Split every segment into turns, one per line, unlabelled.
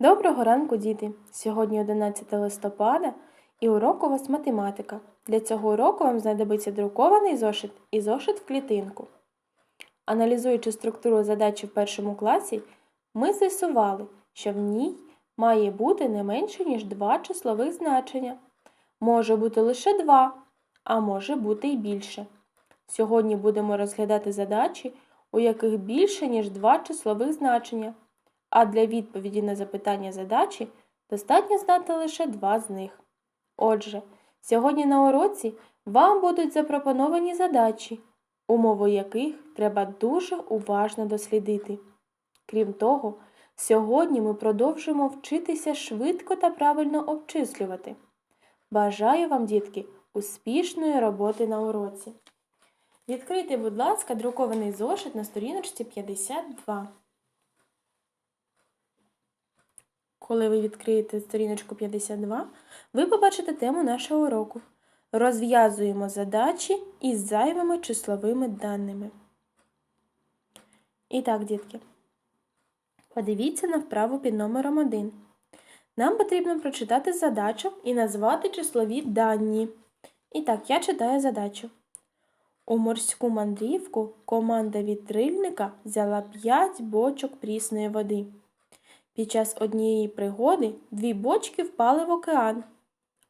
Доброго ранку, діти! Сьогодні 11 листопада і урок у вас математика. Для цього уроку вам знадобиться друкований зошит і зошит в клітинку. Аналізуючи структуру задачі в першому класі, ми з'ясували, що в ній має бути не менше, ніж два числових значення. Може бути лише два, а може бути і більше. Сьогодні будемо розглядати задачі, у яких більше, ніж два числових значення а для відповіді на запитання задачі достатньо знати лише два з них. Отже, сьогодні на уроці вам будуть запропоновані задачі, умови яких треба дуже уважно дослідити. Крім того, сьогодні ми продовжимо вчитися швидко та правильно обчислювати. Бажаю вам, дітки, успішної роботи на уроці. Відкрийте, будь ласка, друкований зошит на сторіночці 52. Коли ви відкриєте сторіночку 52, ви побачите тему нашого уроку. Розв'язуємо задачі із зайвими числовими даними. І так, дітки, подивіться на вправу під номером 1. Нам потрібно прочитати задачу і назвати числові дані. І так, я читаю задачу. У морську мандрівку команда вітрильника взяла 5 бочок прісної води. Під час однієї пригоди дві бочки впали в океан,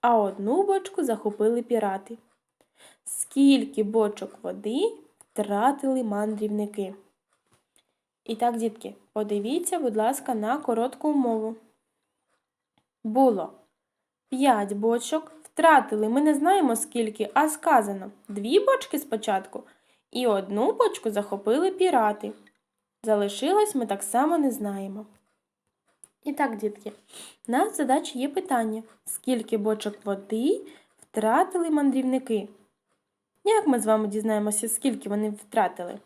а одну бочку захопили пірати. Скільки бочок води втратили мандрівники? І так, дітки, подивіться, будь ласка, на коротку умову. Було 5 бочок втратили. Ми не знаємо скільки, а сказано дві бочки спочатку і одну бочку захопили пірати. Залишилось ми так само не знаємо. І так, дітки, в нас в задачі є питання, скільки бочок води втратили мандрівники? Як ми з вами дізнаємося, скільки вони втратили?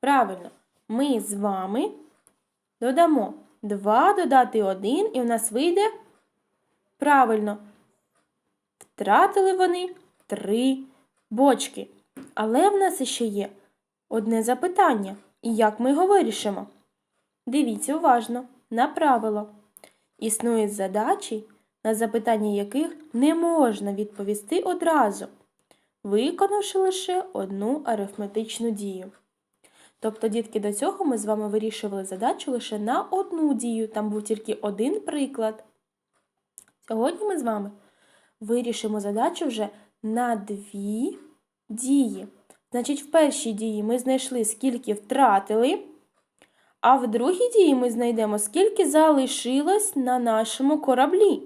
Правильно, ми з вами додамо 2 додати 1, і у нас вийде правильно. Втратили вони 3 бочки. Але в нас ще є одне запитання. І як ми його вирішимо? Дивіться уважно на правило. Існують задачі, на запитання яких не можна відповісти одразу, виконавши лише одну арифметичну дію. Тобто, дітки, до цього ми з вами вирішували задачу лише на одну дію, там був тільки один приклад. Сьогодні ми з вами вирішимо задачу вже на дві дії. Значить, в першій дії ми знайшли, скільки втратили. А в другій дії ми знайдемо, скільки залишилось на нашому кораблі.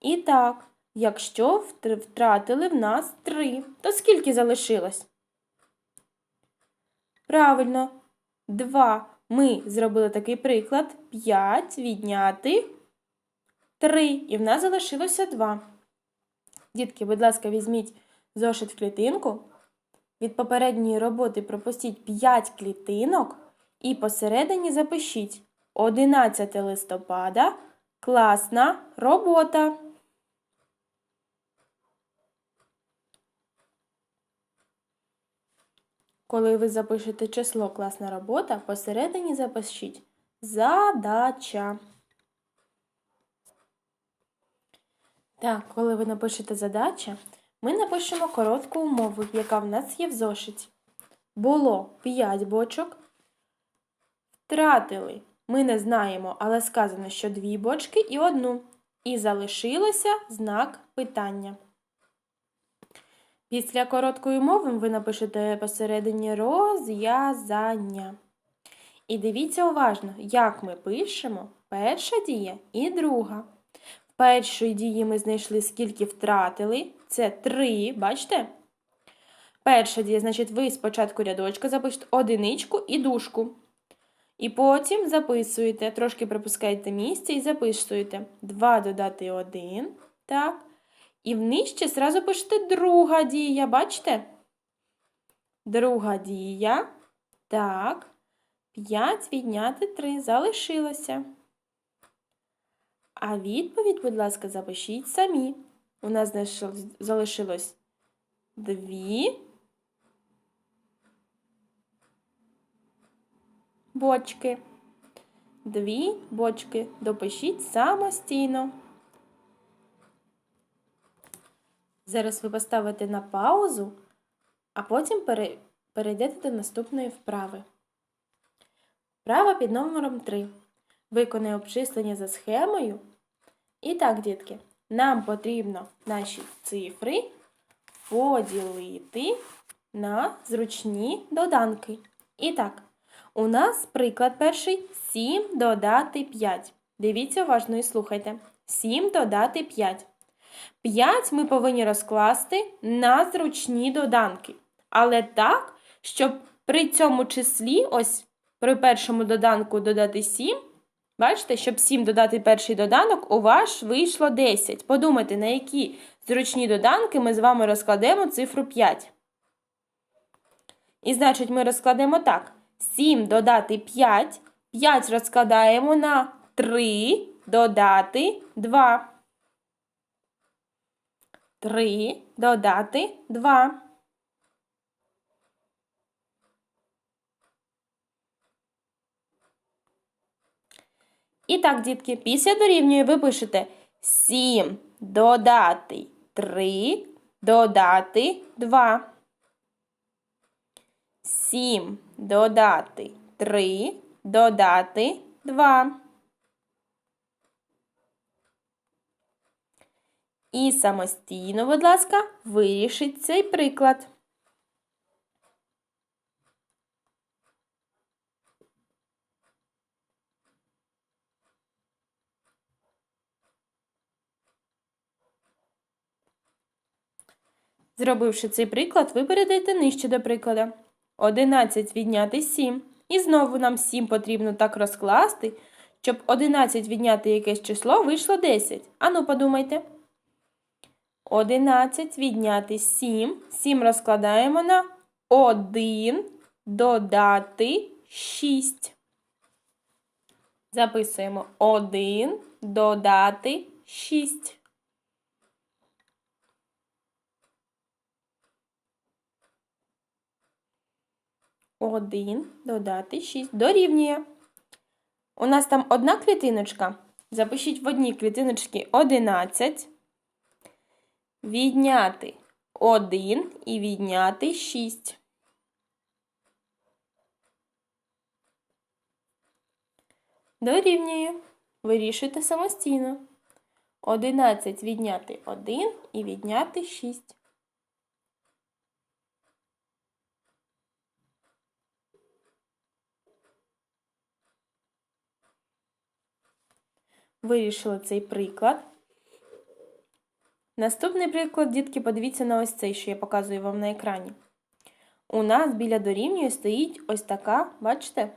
І так, якщо втратили в нас три, то скільки залишилось? Правильно, два. Ми зробили такий приклад. П'ять відняти три. І в нас залишилося два. Дітки, будь ласка, візьміть зошит в клітинку. Від попередньої роботи пропустіть 5 клітинок. І посередині запишіть 11 листопада класна робота. Коли ви запишете число класна робота, посередині запишіть задача. Так, коли ви напишете задача, ми напишемо коротку умову, яка в нас є в зошиті. Було 5 бочок. Втратили. Ми не знаємо, але сказано, що дві бочки і одну. І залишилося знак питання. Після короткої мови ви напишете посередині розв'язання. І дивіться уважно, як ми пишемо перша дія і друга. В першій дії ми знайшли, скільки втратили. Це три, бачите? Перша дія, значить, ви спочатку рядочка запишете одиничку і дужку. І потім записуєте, трошки пропускаєте місце і записуєте 2 додати 1. Так. І внижче зразу пишете друга дія, бачите? Друга дія. Так. 5 відняти 3 залишилося. А відповідь, будь ласка, запишіть самі. У нас залишилось 2 бочки. дві бочки. Допишіть самостійно. Зараз ви поставите на паузу, а потім перейдете до наступної вправи. Вправа під номером 3. Виконай обчислення за схемою. І так, дітки, нам потрібно наші цифри поділити на зручні доданки. І так, у нас приклад перший 7 додати 5. Дивіться уважно і слухайте. 7 додати 5. 5 ми повинні розкласти на зручні доданки. Але так, щоб при цьому числі, ось при першому доданку додати 7, бачите, щоб 7 додати перший доданок, у вас вийшло 10. Подумайте, на які зручні доданки ми з вами розкладемо цифру 5. І значить, ми розкладемо так: 7 додати 5, 5 розкладаємо на 3 додати 2. 3 додати 2. І так, дітки, після дорівнює ви пишете 7 додати 3 додати 2. 7 додати 3 додати 2. І самостійно, будь ласка, вирішіть цей приклад. Зробивши цей приклад, ви перейдете нижче до прикладу. 11 відняти 7. І знову нам 7 потрібно так розкласти, щоб 11 відняти якесь число вийшло 10. Ану, подумайте. 11 відняти 7. 7 розкладаємо на 1 додати 6. Записуємо 1 додати 6. Один додати 6 дорівнює. У нас там одна клітиночка. Запишіть в одній клітиночці 11. Відняти 1 і відняти 6. Дорівнює. Вирішуйте самостійно. 11 відняти 1 і відняти 6. Вирішили цей приклад. Наступний приклад, дітки, подивіться на ось цей, що я показую вам на екрані. У нас біля дорівнює стоїть ось така, бачите,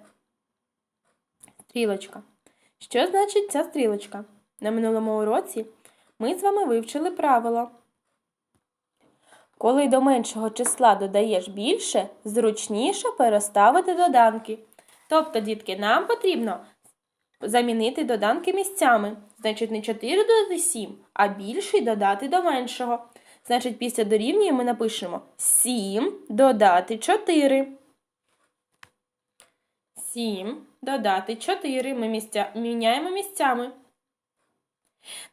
стрілочка. Що значить ця стрілочка? На минулому уроці ми з вами вивчили правило. Коли до меншого числа додаєш більше, зручніше переставити доданки. Тобто, дітки, нам потрібно замінити доданки місцями. Значить, не 4 додати 7, а більший додати до меншого. Значить, після дорівнює ми напишемо 7 додати 4. 7 додати 4. Ми місця... міняємо місцями.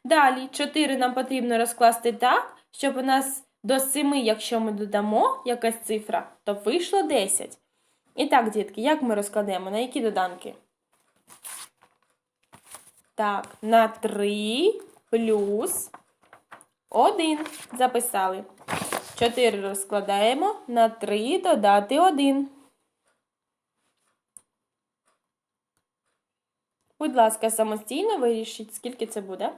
Далі 4 нам потрібно розкласти так, щоб у нас до 7, якщо ми додамо якась цифра, то вийшло 10. І так, дітки, як ми розкладемо? На які доданки? Так, на 3 плюс 1 записали. 4 розкладаємо на 3 додати 1. Будь ласка, самостійно вирішіть, скільки це буде.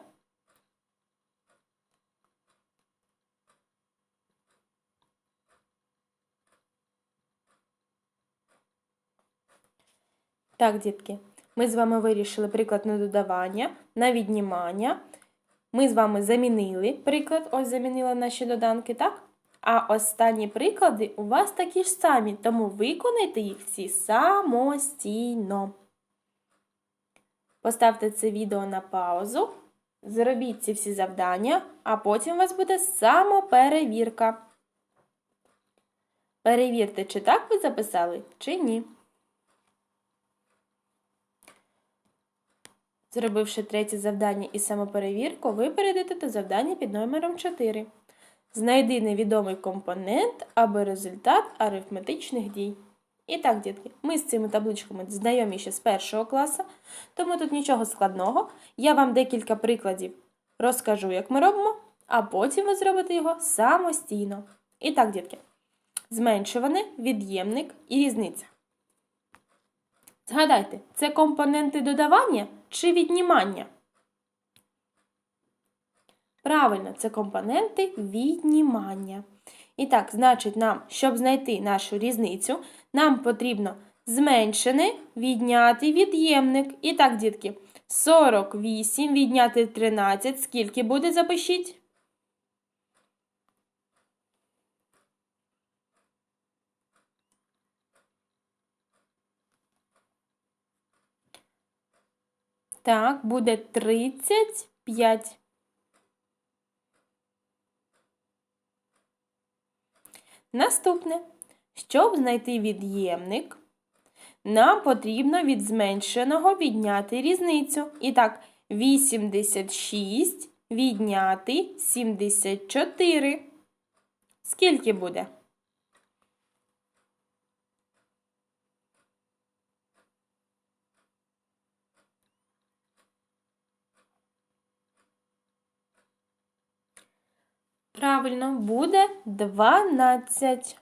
Так, дітки, ми з вами вирішили приклад на додавання, на віднімання. Ми з вами замінили приклад, ось замінила наші доданки, так? А останні приклади у вас такі ж самі, тому виконайте їх всі самостійно. Поставте це відео на паузу, зробіть ці всі завдання, а потім у вас буде самоперевірка. Перевірте, чи так ви записали, чи ні. Зробивши третє завдання і самоперевірку, ви перейдете до завдання під номером 4. Знайди невідомий компонент або результат арифметичних дій. І так, дітки, ми з цими табличками знайомі ще з першого класу, тому тут нічого складного. Я вам декілька прикладів розкажу, як ми робимо, а потім ви зробите його самостійно. І так, дітки, зменшуване, від'ємник і різниця. Згадайте, це компоненти додавання чи віднімання? Правильно, це компоненти віднімання. І так, значить, нам, щоб знайти нашу різницю, нам потрібно зменшене відняти від'ємник. І так, дітки, 48 відняти 13. Скільки буде, запишіть? Так, буде 35. Наступне. Щоб знайти від'ємник, нам потрібно від зменшеного відняти різницю. І так, 86 відняти 74. Скільки буде? Правильно, буде 12.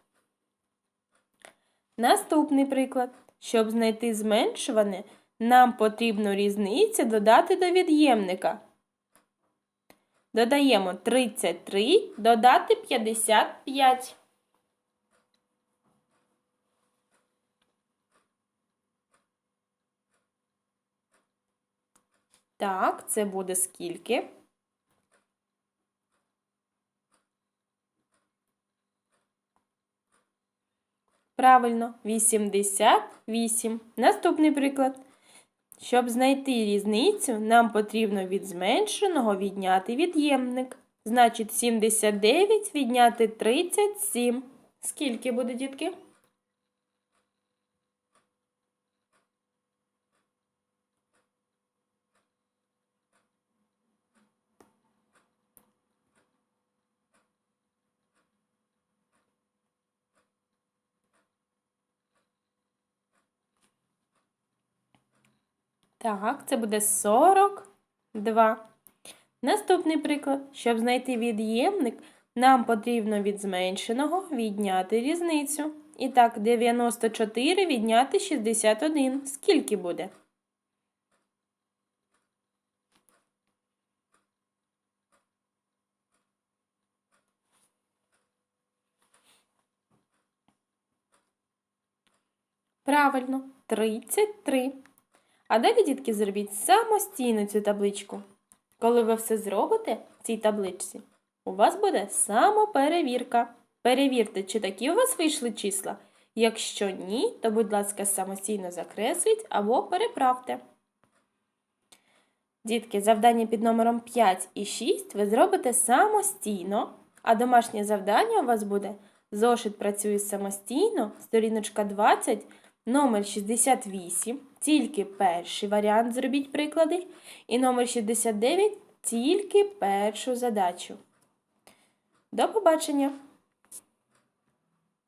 Наступний приклад. Щоб знайти зменшуване, нам потрібно різницю додати до від'ємника. Додаємо 33, додати 55. Так, це буде скільки? Правильно, 88. Наступний приклад. Щоб знайти різницю, нам потрібно від зменшеного відняти від'ємник. Значить, 79 відняти 37. Скільки буде, дітки? Так, це буде 42. Наступний приклад. Щоб знайти від'ємник, нам потрібно від зменшеного відняти різницю. І так, 94 відняти 61. Скільки буде? Правильно, 33. А далі, дітки, зробіть самостійно цю табличку. Коли ви все зробите в цій табличці, у вас буде самоперевірка. Перевірте, чи такі у вас вийшли числа. Якщо ні, то, будь ласка, самостійно закресліть або переправте. Дітки, завдання під номером 5 і 6 ви зробите самостійно, а домашнє завдання у вас буде зошит працює самостійно, сторіночка 20, номер 68, тільки перший варіант зробіть приклади, і номер 69 тільки першу задачу. До побачення!